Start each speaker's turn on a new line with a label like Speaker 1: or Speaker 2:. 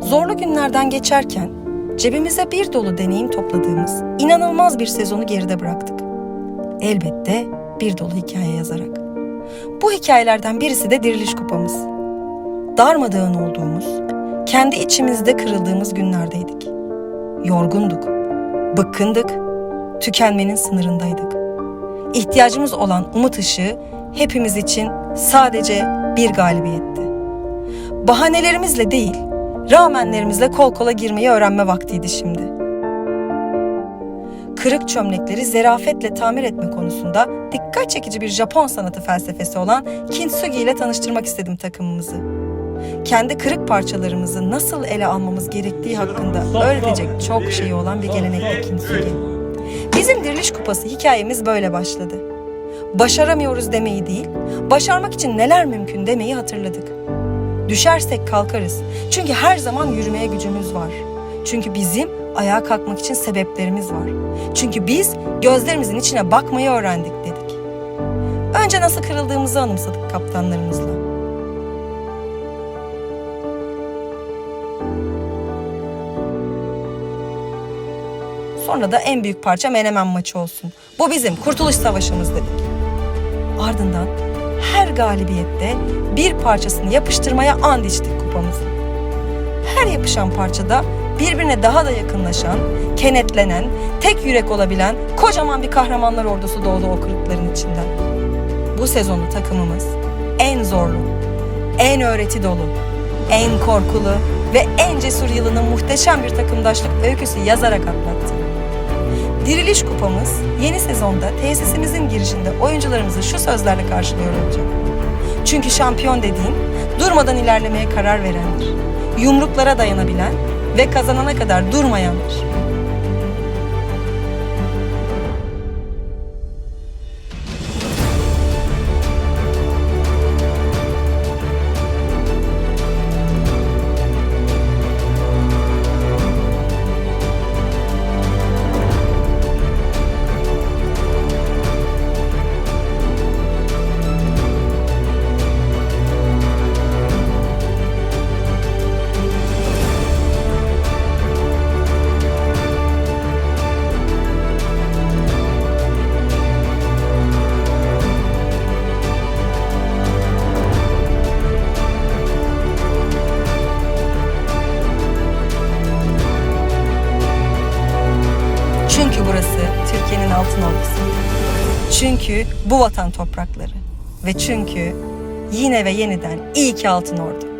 Speaker 1: Zorlu günlerden geçerken cebimize bir dolu deneyim topladığımız inanılmaz bir sezonu geride bıraktık. Elbette bir dolu hikaye yazarak. Bu hikayelerden birisi de Diriliş Kupamız. Darmadağın olduğumuz, kendi içimizde kırıldığımız günlerdeydik. Yorgunduk, bıkkındık, tükenmenin sınırındaydık. İhtiyacımız olan umut ışığı hepimiz için sadece bir galibiyetti. Bahanelerimizle değil, rağmenlerimizle kol kola girmeyi öğrenme vaktiydi şimdi. Kırık çömlekleri zerafetle tamir etme konusunda dikkat çekici bir Japon sanatı felsefesi olan Kintsugi ile tanıştırmak istedim takımımızı. Kendi kırık parçalarımızı nasıl ele almamız gerektiği hakkında öğretecek çok şeyi olan bir gelenekli Kintsugi. Bizim Diriliş Kupası hikayemiz böyle başladı. Başaramıyoruz demeyi değil, başarmak için neler mümkün demeyi hatırladık. Düşersek kalkarız. Çünkü her zaman yürümeye gücümüz var. Çünkü bizim ayağa kalkmak için sebeplerimiz var. Çünkü biz gözlerimizin içine bakmayı öğrendik dedik. Önce nasıl kırıldığımızı anımsadık kaptanlarımızla. Sonra da en büyük parça Menemen maçı olsun. Bu bizim kurtuluş savaşımız dedik. Ardından her galibiyette bir parçasını yapıştırmaya and içtik kupamızın. Her yapışan parçada birbirine daha da yakınlaşan, kenetlenen, tek yürek olabilen kocaman bir kahramanlar ordusu doğdu o kırıkların içinden. Bu sezonu takımımız en zorlu, en öğreti dolu, en korkulu ve en cesur yılının muhteşem bir takımdaşlık öyküsü yazarak atlattı. Diriliş kupamız yeni sezonda tesisimizin girişinde oyuncularımızı şu sözlerle karşılıyor olacak. Çünkü şampiyon dediğin durmadan ilerlemeye karar verendir. Yumruklara dayanabilen ve kazanana kadar durmayandır. Çünkü burası Türkiye'nin altın ordusu. Çünkü bu vatan toprakları. Ve çünkü yine ve yeniden iyi ki altın ordu.